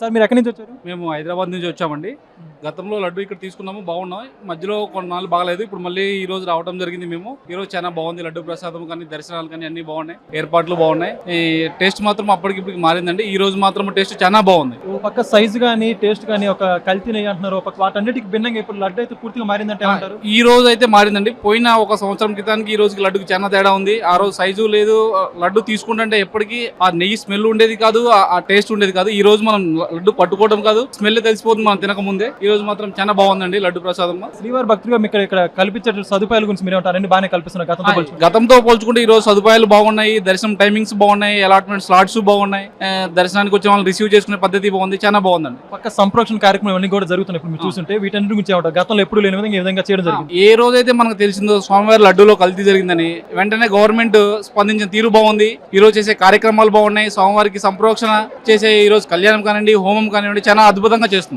Sir మీరు ఎక్కడి నుంచి వచ్చారు? మేము హైదరాబాద్ నుంచి వచ్చామండి. గతంలో లడ్డు ఇక్కడ తీసుకున్నాము బాగున్నాం మధ్యలో కొన్నాళ్ళు బాగలేదు. ఇప్పుడు మళ్ళీ ఈ రోజు రావడం జరిగింది మేము. ఈ రోజు చాలా బాగుంది లడ్డు ప్రసాదం కానీ దర్శనాలు కానీ అన్ని బాగున్నాయి. ఏర్పాట్లు బాగున్నాయి. ఈ టేస్ట్ మాత్రం అప్పటికిప్పటికి మారిందండి. ఈ రోజు మాత్రం టేస్ట్ చాలా బాగుంది. ఓ పక్క సైజు కానీ టేస్ట్ కానీ ఒక కల్తీ నెయ్యి అంటున్నారు. ఒక వాటన్నిటికి భిన్నంగా ఇప్పుడు లడ్డు అయితే పూర్తిగా మారిందంటే ఏమంటారు? ఈ రోజు అయితే మారిందండి. పోయిన ఒక సంవత్సరం క్రితానికి ఈ రోజుకి లడ్డుకి చాలా తేడా ఉంది. ఆ రోజు సైజు లేదు. లడ్డు తీసుకుంటుంటే ఎప్పటికీ ఆ నెయ్యి స్మెల్ ఉండేది కాదు ఆ టేస్ట్ ఉండేది కాదు. ఈ రోజు మనం లడ్డు పట్టుకోవడం కాదు స్మెల్ తెలిసిపోతుంది మనం తినక ముందే. ఈ రోజు మాత్రం చాలా బాగుందండి లడ్డు ప్రసాదం. శ్రీవారి భక్తులుగా మీకు ఇక్కడ ఇక్కడ కల్పించే సదుపాయాల గురించి మీరు ఏమంటారు అన్ని బాగానే కల్పిస్తున్నారు గతంతో పోల్చుకుంటే. గతంతో పోల్చుకుంటే ఈ రోజు సదుపాయాలు బాగున్నాయి దర్శనం టైమింగ్స్ బాగున్నాయి అలాట్మెంట్ స్లాట్స్ బాగున్నాయి దర్శనానికి వచ్చే వాళ్ళని రిసీవ్ చేసుకునే పద్ధతి బాగుంది చాలా బాగుందండి. పక్క సంప్రోక్షణ కార్యక్రమం అన్ని కూడా జరుగుతున్నాయి ఇప్పుడు మీరు చూస్తుంటే వీటన్నిటి గురించి ఏమంటారు? గతంలో ఎప్పుడు లేని విధంగా ఈ విధంగా చేయడం జరిగింది. ఏ రోజైతే మనకు తెలిసిందో స్వామివారి లడ్డూలో కల్తీ జరిగిందని వెంటనే గవర్నమెంట్ స్పందించిన తీరు బాగుంది ఈ రోజు చేసే కార్యక్రమాలు బాగున్నాయి స్వామివారికి సంప్రోక్షణ చేసే ఈ రోజు కళ్యాణం కానివ్వండి హోమం కానివ్వండి చాలా అద్భుతంగా చేస్తుంది